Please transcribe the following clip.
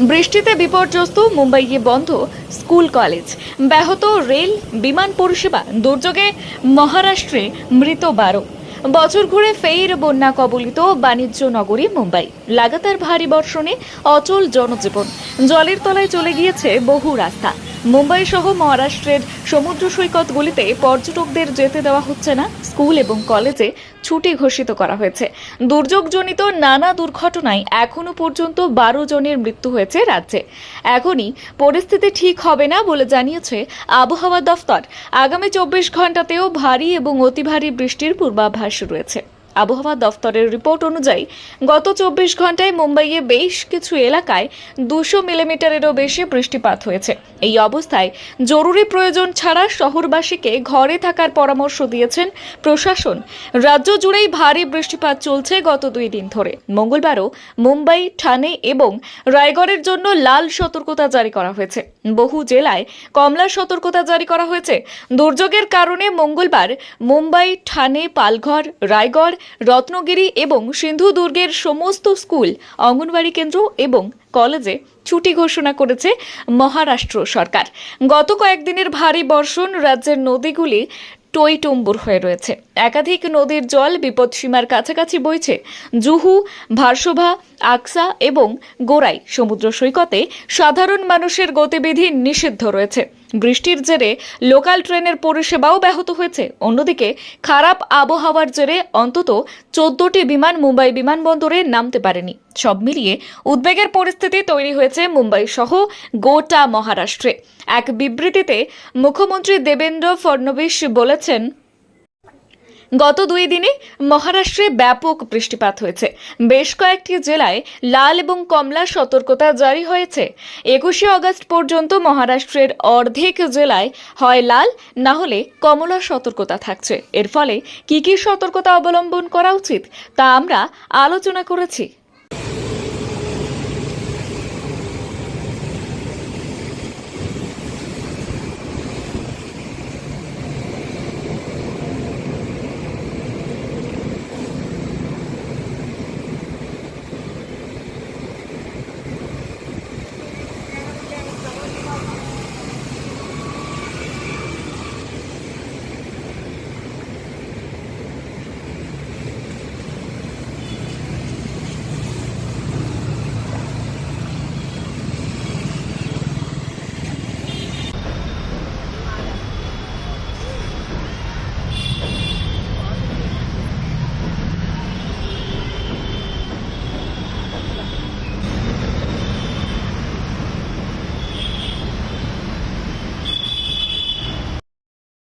বৃষ্টিতে বিপর্যস্ত, মুম্বাইয়ে বন্ধ, স্কুল, কলেজ। ব্যাহত রেল, বিমান পরিষেবা, দুর্যোগে মহারাষ্ট্রে মৃত বারো। বছর ঘুরে ফের বন্যা কবলিত বাণিজ্য নগরী মুম্বাই। লাগাতার ভারী বর্ষণে অচল জনজীবন। জলের তলায় চলে গিয়েছে বহু রাস্তা। মুম্বাই সহ মহারাষ্ট্রের সমুদ্র সৈকতগুলিতে পর্যটকদের যেতে দেওয়া হচ্ছে না, স্কুল এবং কলেজে ছুটি ঘোষিত করা হয়েছে। দুর্যোগজনিত নানা দুর্ঘটনায় এখনও পর্যন্ত বারো জনের মৃত্যু হয়েছে রাজ্যে। এখনই পরিস্থিতি ঠিক হবে না বলে জানিয়েছে আবহাওয়া দফতর। আগামী চব্বিশ ঘন্টাতেও ভারী এবং অতি ভারী বৃষ্টির পূর্বাভাস রয়েছে। আবহাওয়া দফতরের রিপোর্ট অনুযায়ী, গত চব্বিশ ঘন্টায় মুম্বাইয়ে বেশ কিছু এলাকায় দুশো মিলিমিটারেরও বেশি বৃষ্টিপাত হয়েছে। এই অবস্থায় জরুরি প্রয়োজন ছাড়া শহরবাসীকে ঘরে থাকার পরামর্শ দিয়েছেন প্রশাসন। রাজ্য জুড়েই ভারী বৃষ্টিপাত চলছে গত দুই দিন ধরে। মঙ্গলবারও মুম্বাই, ঠানে এবং রায়গড়ের জন্য লাল সতর্কতা জারি করা হয়েছে। বহু জেলায় কমলা সতর্কতা জারি করা হয়েছে। দুর্যোগের কারণে মঙ্গলবার মুম্বাই, ঠানে, পালঘর, রায়গড় রত্নগিরি এবং সিন্ধু দুর্গের সমস্ত স্কুল, অঙ্গনওয়াড়ি কেন্দ্র এবং কলেজে ছুটি ঘোষণা করেছে মহারাষ্ট্র সরকার। গত কয়েকদিনের ভারী বর্ষণ রাজ্যের নদীগুলি টইটুম্বুর হয়ে রয়েছে। একাধিক নদীর জল বিপদসীমার কাছাকাছি বইছে জুহু, ভারসোভা, আকসা এবং গোরাই সমুদ্র সৈকতে সাধারণ মানুষের গতিবিধি নিষিদ্ধ রয়েছে। বৃষ্টির জেরে লোকাল ট্রেনের পরিষেবাও ব্যাহত হয়েছে। অন্যদিকে খারাপ আবহাওয়ার জেরে অন্তত চোদ্দটি বিমান মুম্বাই বিমানবন্দরে নামতে পারেনি। সব মিলিয়ে উদ্বেগের পরিস্থিতি তৈরি হয়েছে মুম্বাই সহ গোটা মহারাষ্ট্রে। এক বিবৃতিতে মুখ্যমন্ত্রী দেবেন্দ্র ফডনবিস বলেছেন গত দুই দিনে মহারাষ্ট্রে ব্যাপক বৃষ্টিপাত হয়েছে। বেশ কয়েকটি জেলায় লাল এবং কমলা সতর্কতা জারি হয়েছে। একুশে অগস্ট পর্যন্ত মহারাষ্ট্রের অর্ধেক জেলায় হয় লাল, না হলে কমলা সতর্কতা থাকছে। এর ফলে কি কি সতর্কতা অবলম্বন করা উচিত, তা আমরা আলোচনা করেছি